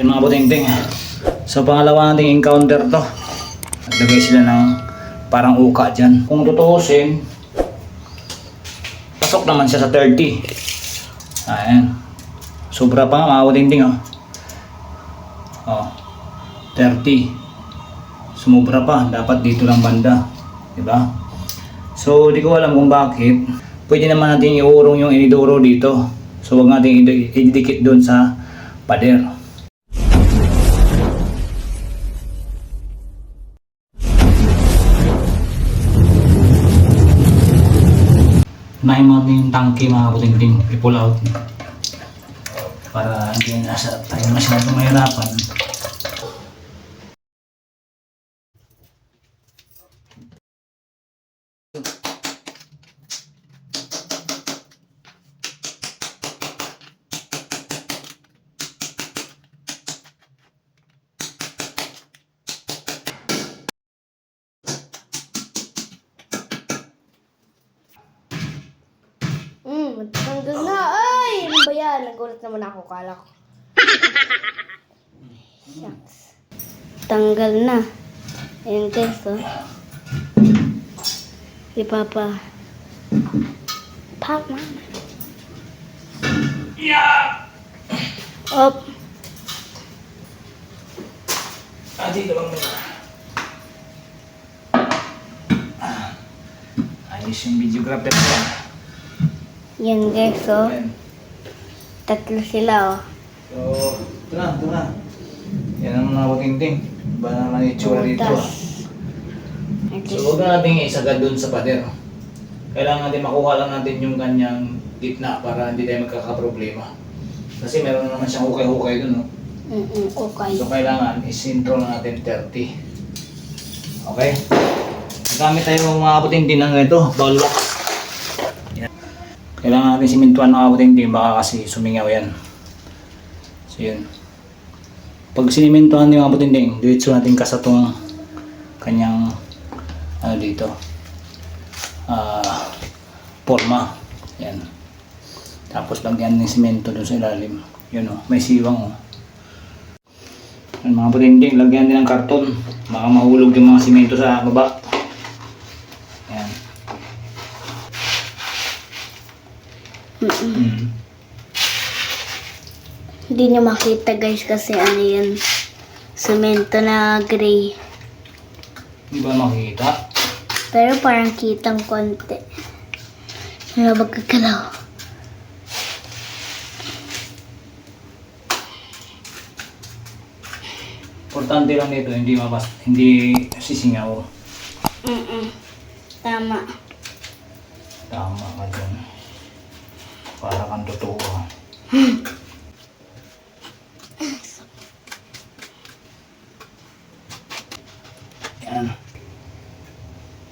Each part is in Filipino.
Yung mga buting-ting. So pangalawa nating encounter to. Naglagay sila ng parang uka dyan. Kung tutuusin, pasok naman siya sa 30. Ayan. Sobra pa nga mga buting-ting oh. Oh. 30. Sumubra pa. Dapat dito lang banda. Diba? So, di ko alam kung bakit. Pwede naman natin iurong yung inidoro dito. So, wag natin idikit doon sa pader. Natin yung tangke mga kuting-ting. I-pull out. Para hindi na sa tayo masyadong mahirapan. Hmm, matanggal na. Ay! Ano ba yan? Nagulat naman ako. Kala ko. Shucks. Tanggal na. Ayan guys, oh. Si Papa. Mama. Yeah! Op. Ah, dito lang muna. Ah, Ayos yung videographer ko. Yan guys, oh. Tatlo sila, oh. So, ito na, ito na. Yan ang mga buting-ting. Iba naman yung itsura dito. ah. So, huwag na natin isagad dun sa pader. Kailangan natin makuha lang natin yung kanyang gitna para hindi tayo magkakaproblema. Kasi meron na naman siyang hukay-hukay dun, no? mm okay. So, kailangan isintro na natin 30. Okay? Nagamit tayo ng mga puting-ting ng ito, ball wax. Yan. Kailangan natin simintuan ng mga puting-ting, baka kasi sumingaw yan. So, yun. Pag sinimintuhan yung mga puting-ting, diretso natin kasatong kanyang ano dito ah forma. Yan. Tapos lagyan ng simento doon sa ilalim. Yun o may siwang o yung mga putinding lagyan din ng karton. Baka mahulog yung mga simento sa baba yan mm. Hindi nyo makita guys kasi ano yun. Semento na gray. di ba makikita Pero parang kitang konti. Wala magkakalaw. importante lang dito hindi mabas hindi sisingaw Mm Tama. tama ka dyan para kang totoo yan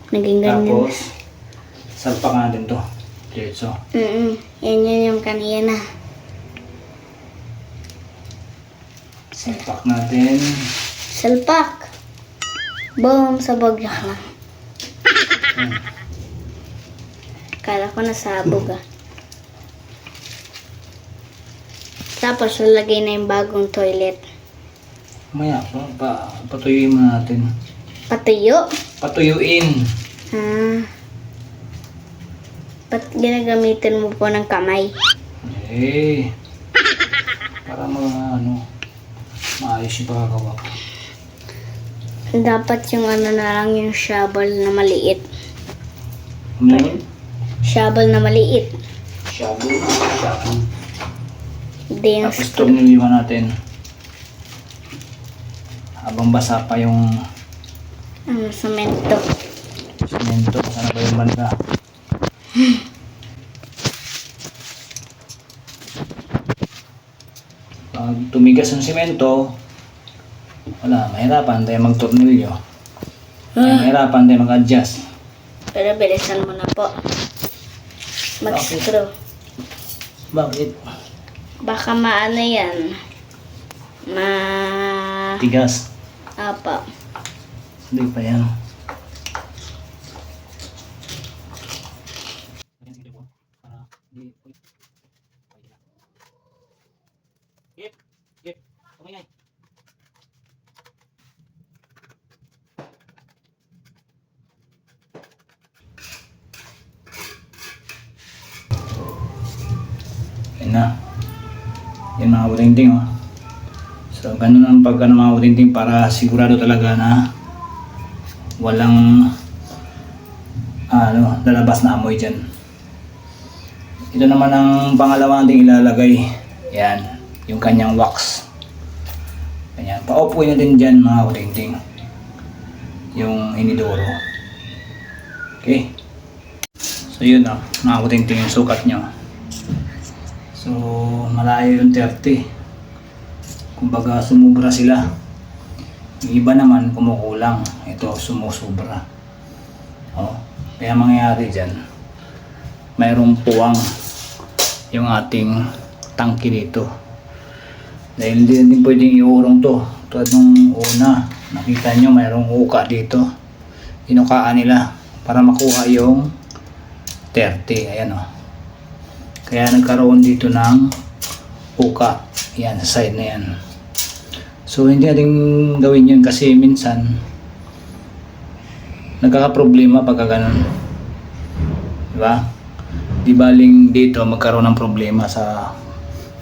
Naging ganyan. Tapos, salpak natin to. Diretso. Mm Yan yun yung kanina. Salpak natin. Salpak. Boom, sabog lang. Kala ko nasabog ah. Tapos lalagay na yung bagong toilet. Maya, pa, pa, patuyuin muna natin. Patuyo. Patuyuin. Ah. Ba't ginagamitin mo po ng kamay? Eh. Para mga ano, maayos yung pagkakawa. Dapat yung ano na lang yung shovel na maliit. Ano yun? Shovel na maliit. Shabu. Shabu. Hindi yung Tapos skill. torniliwan natin. Habang basa pa yung Ano, semento. semento. Sana ba yung banda? Pag tumigas ang semento, wala, mahirapan tayo magtornilyo. Mahirapan tayo mag-adjust. Pero bilisan mo na po. Mag-screw. Bakit? Baka maano yan. Ma... Tigas. Apa. Hindi pa yan. Yep, yep. Okay, natin mga kabutingting. Oh. So, ganun ang pag ano, mga kabutingting para sigurado talaga na walang ano, lalabas na amoy dyan. Ito naman ang pangalawa nating ilalagay. Yan, yung kanyang wax. Ganyan. Paupuin natin dyan mga kabutingting. Yung inidoro. Okay. So yun ah, mga kabutingting yung sukat nyo. So, malayo yung 30. Kumbaga, sumubra sila. Yung iba naman, kumukulang. Ito, sumusubra. Oh, kaya mangyayari dyan, mayroong puwang yung ating tangki dito. Dahil hindi din pwedeng iurong to. Tulad nung una, nakita nyo mayroong uka dito. Inukaan nila para makuha yung 30. Ayan o. Kaya nagkaroon dito ng uka. Yan, sa side na yan. So, hindi natin gawin yun kasi minsan nagkakaproblema pagka ganun. Diba? Di baling dito magkaroon ng problema sa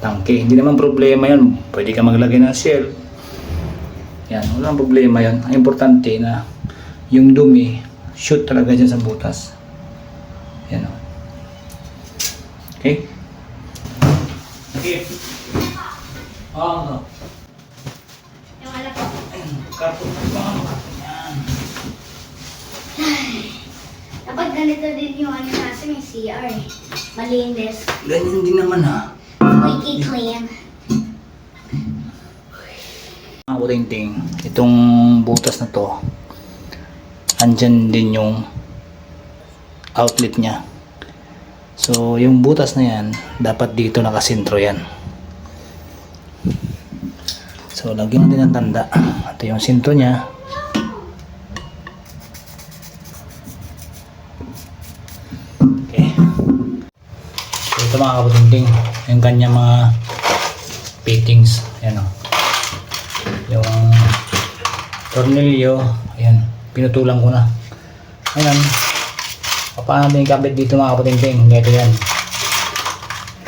tangke. Hindi naman problema yun. Pwede ka maglagay ng shell. Yan, walang problema yun. Ang importante na yung dumi, shoot talaga dyan sa butas. Yan o. Okay? Okay. Oh, no. Yung alam ko. Ayun, karton na ba? Karton yan. Dapat ganito din yung ano natin, yung CR eh. Malinis. Ganyan din naman ha. Squeaky clean. Mga kutingting, itong butas na to, andyan din yung outlet niya. So, yung butas na yan, dapat dito nakasintro yan. So, lagyan natin ng tanda. Ito yung sintro niya. Okay. So, ito mga kaputingting, yung kanya mga fittings. Ayan o yung tornilyo ayan pinutulang ko na ayan paano natin ikabit dito mga kaputingting ganito yan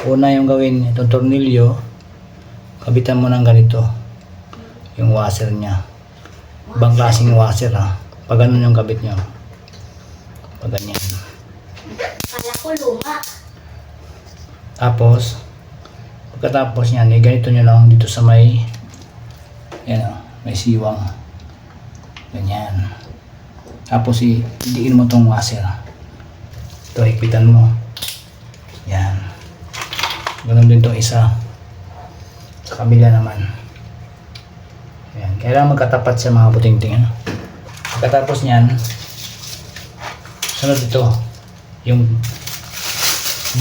una yung gawin itong tornilyo kabitan mo ng ganito yung washer nya ibang klaseng washer ha pag ganun yung kabit nyo pag ganyan Kala ko luma. Tapos, pagkatapos niyan, eh, ganito nyo lang dito sa may, yan o, may siwang. Ganyan. Tapos, i- idiin mo tong washer. Ito, higpitan mo. Yan. Ganun din tong isa. Sa kabila naman. Yan. Kailangan magkatapat sa mga puting-ting. Ano? Pagkatapos niyan, sunod ito, yung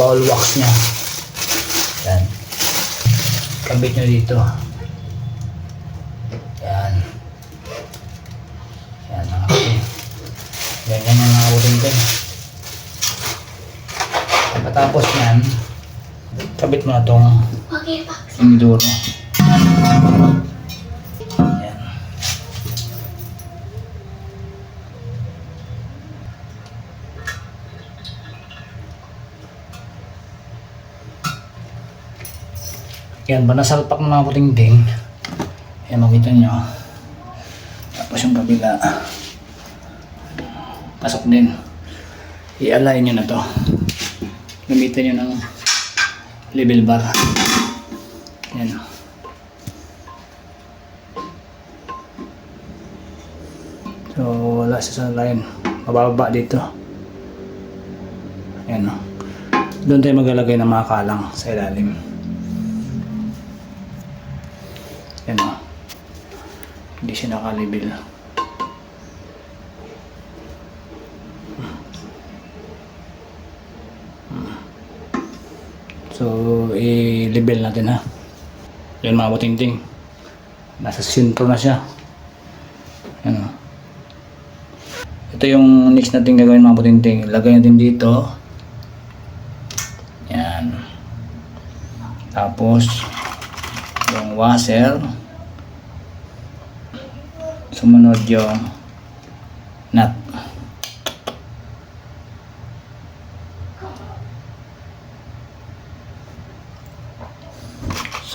ball wax niya. Yan. Kabit nyo dito. Yan. Yan mga kapatid. Ganyan yung mga ko. Pagkatapos yan, kabit mo na itong Okay pa. inidoro. Yan. Yan, ba nasalpak ng mga puting-ting. Yan, makita nyo. Tapos yung kabila. Pasok din. I-align nyo na to. Gamitin nyo ng level bar. Yan. So, wala siya sa line. Mababa dito. Yan o. Doon tayo maglalagay ng mga kalang sa ilalim. Yan o. Hindi siya nakalibel. So, i-level natin ha. Yan mga buting-ting. Nasa sintro na siya. Yan o. Ito yung next natin gagawin mga buting-ting. Lagay natin dito. Yan. Tapos, yung washer. Sumunod yung nut.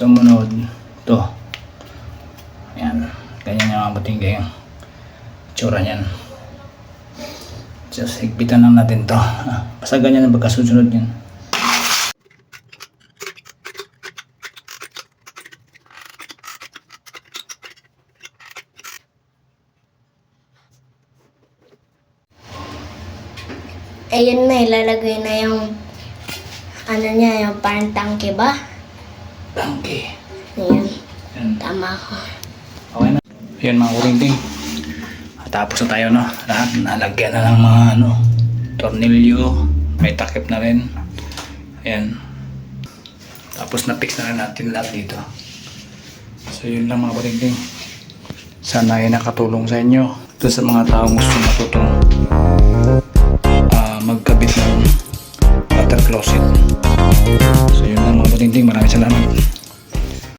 sumunod to. Yan ganyan yung abutin kayo. Tsura nyan just higpitan lang natin to. Basta ganyan ang pagkasusunod yan Ayun na, ilalagay na yung ano niya, yung parang tangke ba? Tangke. Ayan, Yan. tama ko. Okay na. Yun mga kurinting. Tapos na tayo no. Lahat nalagyan na ng mga ano, tornilyo. May takip na rin. Ayan. Tapos na-fix na rin natin lahat dito. So yun lang mga kurinting. Sana ay nakatulong sa inyo. Ito sa mga taong gusto matutong